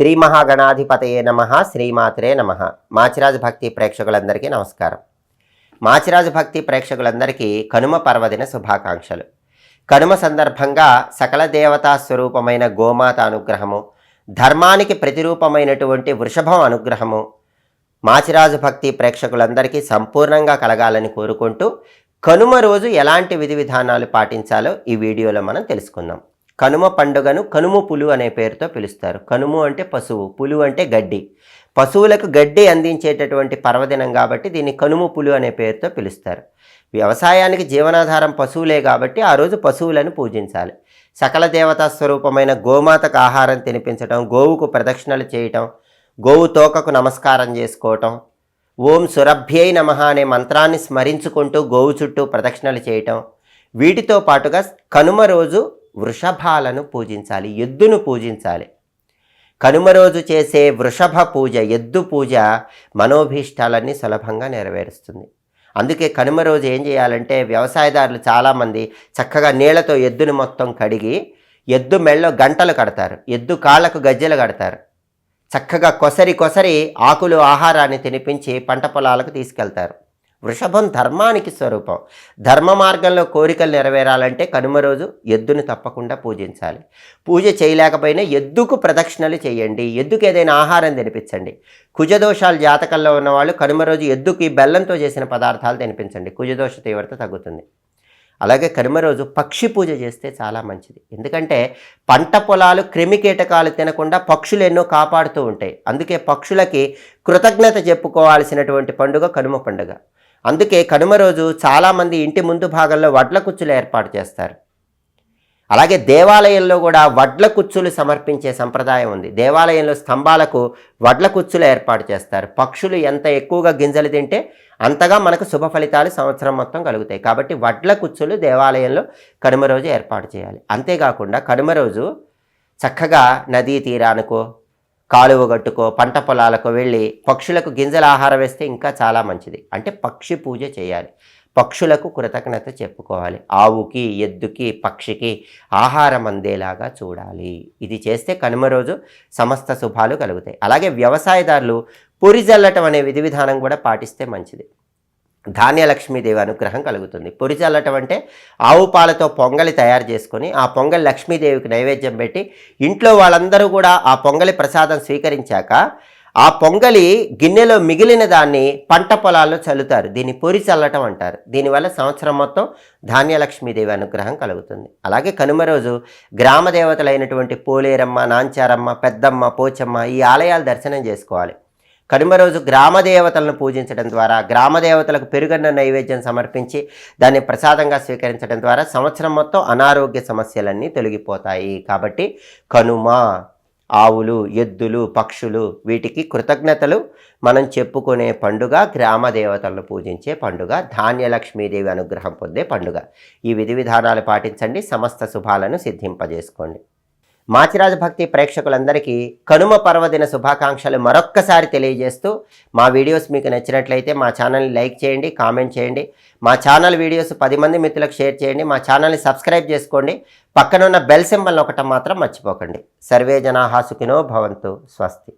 శ్రీ మహాగణాధిపతయే నమ శ్రీమాత్రే నమ. మాచిరాజు భక్తి ప్రేక్షకులందరికీ నమస్కారం. మాచిరాజు భక్తి ప్రేక్షకులందరికీ కనుమ పర్వదిన శుభాకాంక్షలు. కనుమ సందర్భంగా సకల దేవతా స్వరూపమైన గోమాత అనుగ్రహము ధర్మానికి ప్రతిరూపమైనటువంటి వృషభం అనుగ్రహము మాచిరాజు భక్తి ప్రేక్షకులందరికీ సంపూర్ణంగా కలగాలని కోరుకుంటూ కనుమ రోజు ఎలాంటి విధి విధానాలు పాటించాలో ఈ వీడియోలో మనం తెలుసుకుందాం. కనుమ పండుగను కనుమ పులు అనే పేరుతో పిలుస్తారు. కనుము అంటే పశువు పులు అంటే గడ్డి. పశువులకు గడ్డి అందించేటటువంటి పర్వదినం కాబట్టి దీన్ని కనుమ పులు అనే పేరుతో పిలుస్తారు. వ్యవసాయానికి జీవనాధారం పశువులే కాబట్టి ఆ రోజు పశువులను పూజించాలి. సకల దేవతా స్వరూపమైన గోమాతకు ఆహారం తినిపించడం గోవుకు ప్రదక్షిణలు చేయటం గోవు తోకకు నమస్కారం చేసుకోవటం ఓం సురభ్యై నమ అనే మంత్రాన్ని స్మరించుకుంటూ గోవు చుట్టూ ప్రదక్షిణలు చేయటం వీటితో పాటుగా కనుమ రోజు వృషభాలను పూజించాలి ఎద్దును పూజించాలి. కనుమ రోజు చేసే వృషభ పూజ ఎద్దు పూజ మనోభీష్టాలన్నీ సులభంగా నెరవేరుస్తుంది. అందుకే కనుమ రోజు ఏం చేయాలంటే వ్యవసాయదారులు చాలామంది చక్కగా నీళ్ళతో ఎద్దును మొత్తం కడిగి ఎద్దు మెళ్ళలో గంటలు కడతారు ఎద్దు కాళ్ళకు గజ్జెలు కడతారు. చక్కగా కొసరి కొసరి ఆకులు ఆహారాన్ని తినిపించి పంట పొలాలకు తీసుకెళ్తారు. వృషభం ధర్మానికి స్వరూపం. ధర్మ మార్గంలో కోరికలు నెరవేరాలంటే కనుమ రోజు ఎద్దును తప్పకుండా పూజించాలి. పూజ చేయలేకపోయినా ఎద్దుకు ప్రదక్షిణలు చేయండి. ఎద్దుకు ఏదైనా ఆహారం తినిపించండి. కుజదోషాలు జాతకంలో ఉన్నవాళ్ళు కనుమ రోజు ఎద్దుకి బెల్లంతో చేసిన పదార్థాలు తినిపించండి. కుజదోష తీవ్రత తగ్గుతుంది. అలాగే కనుమ రోజు పక్షి పూజ చేస్తే చాలా మంచిది. ఎందుకంటే పంట పొలాలు క్రిమి కీటకాలు తినకుండా పక్షులు ఎన్నో కాపాడుతూ ఉంటాయి. అందుకే పక్షులకి కృతజ్ఞత చెప్పుకోవాల్సినటువంటి పండుగ కనుమ పండుగ. అందుకే కనుమ రోజు చాలామంది ఇంటి ముందు భాగంలో వడ్ల కుచ్చులు ఏర్పాటు చేస్తారు. అలాగే దేవాలయంలో కూడా వడ్ల కుచ్చులు సమర్పించే సంప్రదాయం ఉంది. దేవాలయంలో స్తంభాలకు వడ్ల కుచ్చులు ఏర్పాటు చేస్తారు. పక్షులు ఎంత ఎక్కువగా గింజలు తింటే అంతగా మనకు శుభ ఫలితాలు సంవత్సరం మొత్తం కలుగుతాయి. కాబట్టి వడ్ల కుచ్చులు దేవాలయంలో కనుమ రోజు ఏర్పాటు చేయాలి. అంతేకాకుండా కనుమ రోజు చక్కగా నదీ తీరానికో కాలువ కట్టుకో పంట పొలాలకు వెళ్ళి పక్షులకు గింజల ఆహారం వేస్తే ఇంకా చాలా మంచిది. అంటే పక్షి పూజ చేయాలి. పక్షులకు కృతజ్ఞత చెప్పుకోవాలి. ఆవుకి ఎద్దుకి పక్షికి ఆహారం అందేలాగా చూడాలి. ఇది చేస్తే కనుమ రోజు సమస్త శుభాలు కలుగుతాయి. అలాగే వ్యవసాయదారులు పొరి జల్లటం అనే విధి విధానం కూడా పాటిస్తే మంచిది. ధాన్యలక్ష్మీదేవి అనుగ్రహం కలుగుతుంది. పొరి చల్లటం అంటే ఆవు పాలతో పొంగలి తయారు చేసుకొని ఆ పొంగలి లక్ష్మీదేవికి నైవేద్యం పెట్టి ఇంట్లో వాళ్ళందరూ కూడా ఆ పొంగలి ప్రసాదం స్వీకరించాక ఆ పొంగలి గిన్నెలో మిగిలిన దాన్ని పంట పొలాల్లో చల్లుతారు. దీన్ని పొరి చల్లటం అంటారు. దీనివల్ల సంవత్సరం మొత్తం ధాన్యలక్ష్మీదేవి అనుగ్రహం కలుగుతుంది. అలాగే కనుమ రోజు గ్రామ దేవతలైనటువంటి పోలేరమ్మ నాంచారమ్మ పెద్దమ్మ పోచమ్మ ఈ ఆలయాలు దర్శనం చేసుకోవాలి. కనుమ రోజు గ్రామదేవతలను పూజించడం ద్వారా గ్రామదేవతలకు పెరుగన్న నైవేద్యం సమర్పించి దాన్ని ప్రసాదంగా స్వీకరించడం ద్వారా సంవత్సరం మొత్తం అనారోగ్య సమస్యలన్నీ తొలగిపోతాయి. కాబట్టి కనుమ ఆవులు ఎద్దులు పక్షులు వీటికి కృతజ్ఞతలు. మనం చెప్పుకునే పండుగ గ్రామ దేవతలను పూజించే పండుగ. ధాన్యలక్ష్మీదేవి అనుగ్రహం పొందే పండుగ. ఈ విధి విధానాలు పాటించండి. సమస్త శుభాలను సిద్ధింపజేసుకోండి. మాచిరాజ భక్తి ప్రేక్షకులందరికీ కనుమ పర్వదిన శుభాకాంక్షలు మరొక్కసారి తెలియజేస్తూ మా వీడియోస్ మీకు నచ్చినట్లయితే మా ఛానల్ని లైక్ చేయండి కామెంట్ చేయండి. మా ఛానల్ వీడియోస్ పది మంది మిత్రులకు షేర్ చేయండి. మా ఛానల్ని సబ్స్క్రైబ్ చేసుకోండి. పక్కనున్న బెల్ సింబల్ ఒకటం మాత్రం మర్చిపోకండి. సర్వే జనాహాసుకినో భవంతు. స్వస్తి.